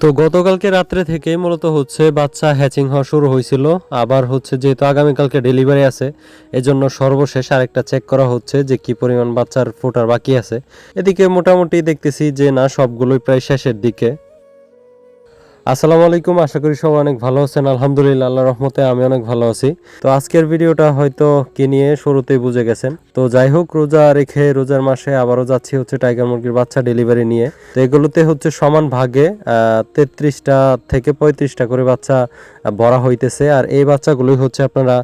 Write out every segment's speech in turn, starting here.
তো গতকালকে রাত্রে থেকে মূলত হচ্ছে বাচ্চা হ্যাচিং হওয়া শুরু হয়েছিল। আবার হচ্ছে যেহেতু আগামীকালকে ডেলিভারি আছে, এজন্য সর্বশেষ আরেকটা চেক করা হচ্ছে যে কি পরিমাণ বাচ্চার ফোটার বাকি আছে। এদিকে মোটামুটি দেখতেছি যে না, সবগুলোই প্রায় শেষের দিকে। আসসালামু আলাইকুম, আশা করি সবাই অনেক ভালো আছেন। আলহামদুলিল্লাহ আল্লাহ রহমতে আমি অনেক ভালো আছি। তো আজকের ভিডিওটা হয়তো কি নিয়ে শুরুতেই বুঝে গেছেন। তো যাই হোক, রোজা রেখে রোজার মাসে আবারও যাচ্ছি হচ্ছে টাইগার মুরগির বাচ্চা ডেলিভারি নিয়ে। তো এগুলোতে হচ্ছে সমান ভাগে তেত্রিশটা থেকে পঁয়ত্রিশটা করে বাচ্চা ভরা হইতেছে। আর এই বাচ্চাগুলোই হচ্ছে আপনারা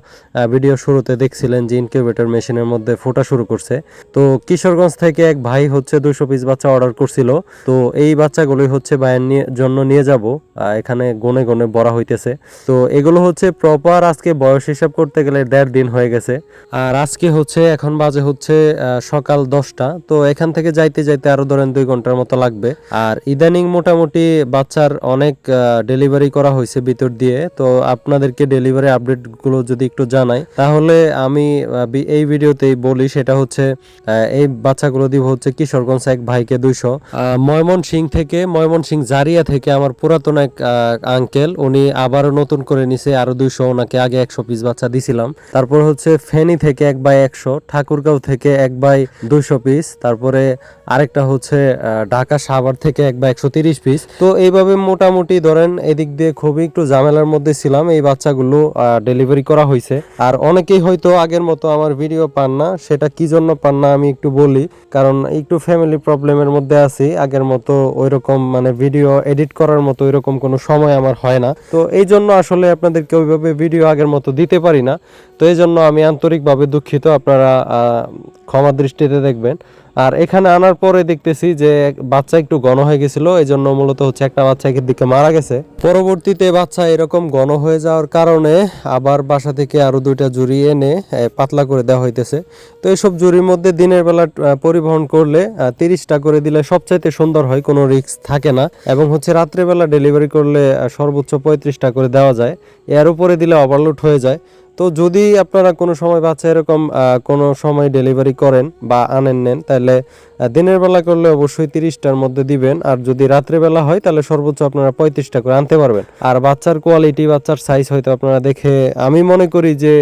ভিডিও শুরুতে দেখছিলেন যে ইনকিউবেটর মেশিনের মধ্যে ফোটা শুরু করছে। তো কিশোরগঞ্জ থেকে এক ভাই হচ্ছে দুশো পিস বাচ্চা অর্ডার করছিল। তো এই বাচ্চাগুলোই হচ্ছে ভাইয়ের জন্য নিয়ে যাব। এখানে গনে গনে বড়া হইতেছে। তো এগুলো হচ্ছে প্রপার আজকে বয়স হিসাব করতে গেলে দেড় দিন হয়ে গেছে। আর আজকে হচ্ছে, এখন বাজে হচ্ছে সকাল দশটা। তো এখান থেকে যাইতে যাইতে আরও ধরেন দুই ঘণ্টার মতো লাগবে। আর ইদানিং মোটামুটি বাচ্চার অনেক ডেলিভারি করা হয়েছে ভিতর দিয়ে। তো আপনাদেরকে ডেলিভারি আপডেটগুলো যদি একটু জানাই, তাহলে আমি এই ভিডিওতেই বলি, সেটা হচ্ছে এই বাচ্চাগুলো দিব হচ্ছে কিশোরগঞ্জ এক ভাইকে দুইশো। ময়মন সিং থেকে ময়মন সিং জারিয়া থেকে আমার পুরাতন এক আঙ্কেল উনি আবারও নতুন করে নিছে, আরও দুইশো ওনাকে আগে একশো পিস বাচ্চা দিছিলাম। তারপর হচ্ছে ফেনী থেকে এক বাই একশো, ঠাকুরগাঁও থেকে এক বাই দুইশো পিস তারপরে আরেকটা হচ্ছে ঢাকা সাভার থেকে এক বাই একশো তিরিশ পিস তো এইভাবে মোটামুটি ধরেন এদিক দিয়ে খুবই একটু ঝামেলার মধ্যে ছিলাম, এই বাচ্চাগুলো ডেলিভারি করা হয়েছে। আর অনেকেই হয়তো আগের মতো আমার ভিডিও পান না, সেটা কি জন্য পান না আমি একটু বলি। কারণ একটু ফ্যামিলি প্রবলেমের মধ্যে আছি, আগের মতো ওইরকম মানে ভিডিও এডিট করার মতো ওইরকম কোনো সময় আমার হয় না। তো এই জন্য আসলে আপনাদেরকে ওইভাবে ভিডিও আগের মতো দিতে পারি না। তো এই জন্য আমি আন্তরিকভাবে দুঃখিত। আপনারা ক্ষমা দৃষ্টিতে দেখবেন। আর এখানে আনার পরে দেখতেছি যে বাচ্চা একটু ঘন হয়ে গেছিল এই জন্য মূলত হচ্ছে একটা বাচ্চা একের দিকে মারা গেছে। পরবর্তীতে বাচ্চা এরকম ঘন হয়ে যাওয়ার কারণে আবার বাসা থেকে আরও দুইটা জুড়ি এনে পাতলা করে দেওয়া হইতেছে। তো এইসব জুড়ির মধ্যে দিনের বেলা পরিবহন করলে তিরিশটা করে দিলে সবচাইতে সুন্দর হয়, কোনো রিস্ক থাকে না। এবং হচ্ছে রাত্রেবেলা ডেলিভারি করলে সর্বোচ্চ পঁয়ত্রিশটা করে দেওয়া যায়। এর উপরে দিলে ওভারলোড হয়ে যায়। তো যদি আপনারা কোনো সময় বাচ্চা এরকম কোনো সময় ডেলিভারি করেন বা আনেন নেন তাহলে দিনের বেলা করলে অবশ্যই তিরিশটার মধ্যে দিবেন। আর যদি রাত্রে বেলা হয় তাহলে সর্বোচ্চ আপনারা পঁয়ত্রিশটা করে আনতে পারবেন। আর বাচ্চার কোয়ালিটি বাচ্চার সাইজ হয়তো আপনারা দেখে আমি মনে করি যে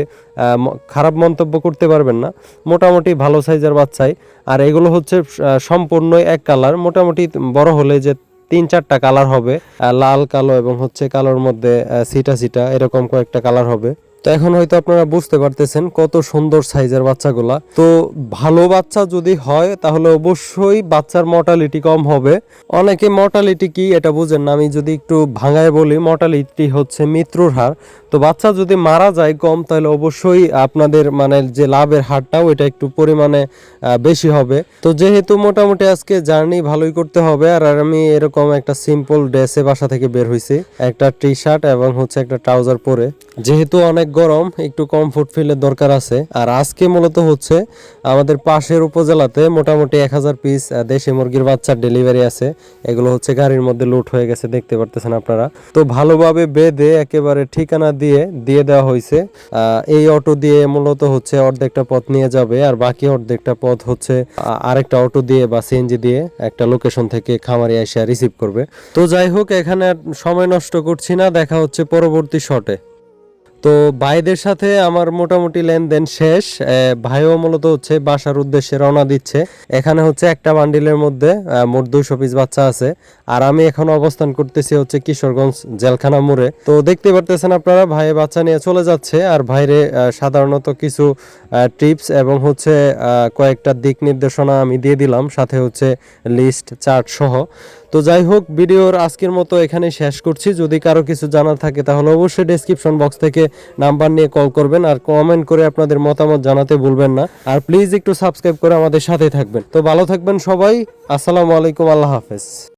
খারাপ মন্তব্য করতে পারবেন না। মোটামুটি ভালো সাইজের বাচ্চাই। আর এগুলো হচ্ছে আহ, সম্পূর্ণই এক কালার মোটামুটি বড় হলে যে তিন চারটা কালার হবে লাল কালো এবং হচ্ছে কালোর মধ্যে সিটা সিটা এরকম কয়েকটা কালার হবে। তো এখন হয়তো আপনারা বুঝতে পারতেছেন কত সুন্দর সাইজের বাচ্চাগুলা। তো ভালো বাচ্চা যদি হয়, তাহলে অবশ্যই বাচ্চার মর্টালিটি কম হবে। অনেকে মর্টালিটি কি এটা বুঝেন না, আমি যদি একটু ভাঙায় বলি মর্টালিটি হচ্ছে মৃত্যুর হার। তো বাচ্চা যদি মারা যায় কম, তাহলে অবশ্যই আপনাদের মানে যে লাভের হারটা ওইটা একটু পরিমাণে বেশি হবে। তো যেহেতু মোটামুটি আজকে জার্নি ভালোই করতে হবে, আর আমি এরকম একটা সিম্পল ড্রেসে বাসা থেকে বের হয়েছি একটা টি শার্ট এবং হচ্ছে একটা ট্রাউজার পরে। যেহেতু অনেক গরম, একটু কমফোর্ট ফিলের দরকার আছে। আর আজকে মূলত হচ্ছে আমাদের পাশের উপজেলাতে মোটামুটি এক হাজার পিস দেশি মুরগির বাচ্চার ডেলিভারি আছে। এগুলো হচ্ছে গাড়ির মধ্যে লুট হয়ে গেছে, দেখতে পারতেছেন আপনারা। তো ভালোভাবে বেঁধে একেবারে ঠিকানা দিয়ে দিয়ে দেওয়া হয়েছে। এই অটো দিয়ে মূলত হচ্ছে অর্ধেকটা পথ নিয়ে যাবে, আর বাকি অর্ধেকটা পথ হচ্ছে আরেকটা অটো দিয়ে বা সিএনজি দিয়ে একটা লোকেশন থেকে খামারে এসে রিসিভ করবে। তো যাই হোক, এখানে সময় নষ্ট করছি না, দেখা হচ্ছে পরবর্তী শটে তো ভাইদের সাথে আমার মোটামুটি লেনদেন শেষ ভাইও মূলত হচ্ছে বাসার উদ্দেশ্যে রওনা দিচ্ছে। এখানে হচ্ছে একটা বান্ডিলের মধ্যে মোট দুইশো পিস বাচ্চা আছে। আর আমি এখন অবস্থান করতেছি হচ্ছে কিশোরগঞ্জ জেলখানা মোড়ে। তো দেখতে পারতেছেন আপনারা, ভাই বাচ্চা নিয়ে চলে যাচ্ছে। আর ভাইরে সাধারণত কিছু টিপস এবং হচ্ছে কয়েকটা দিক নির্দেশনা আমি দিয়ে দিলাম, সাথে হচ্ছে লিস্ট, চার্ট সহ। তো যাই হোক, ভিডিওর আজকের মতো এখানে শেষ করছি। যদি কারও কিছু জানার থাকে তাহলে অবশ্যই ডেসক্রিপশন বক্স থেকে নাম্বার নিয়ে কল করবেন আর কমেন্ট করে আপনাদের মতামত জানাতে ভুলবেন না। আর প্লিজ একটু সাবস্ক্রাইব করে আমাদের সাথে থাকবেন। তো ভালো থাকবেন সবাই। আসসালামু আলাইকুম, আল্লাহ হাফেজ।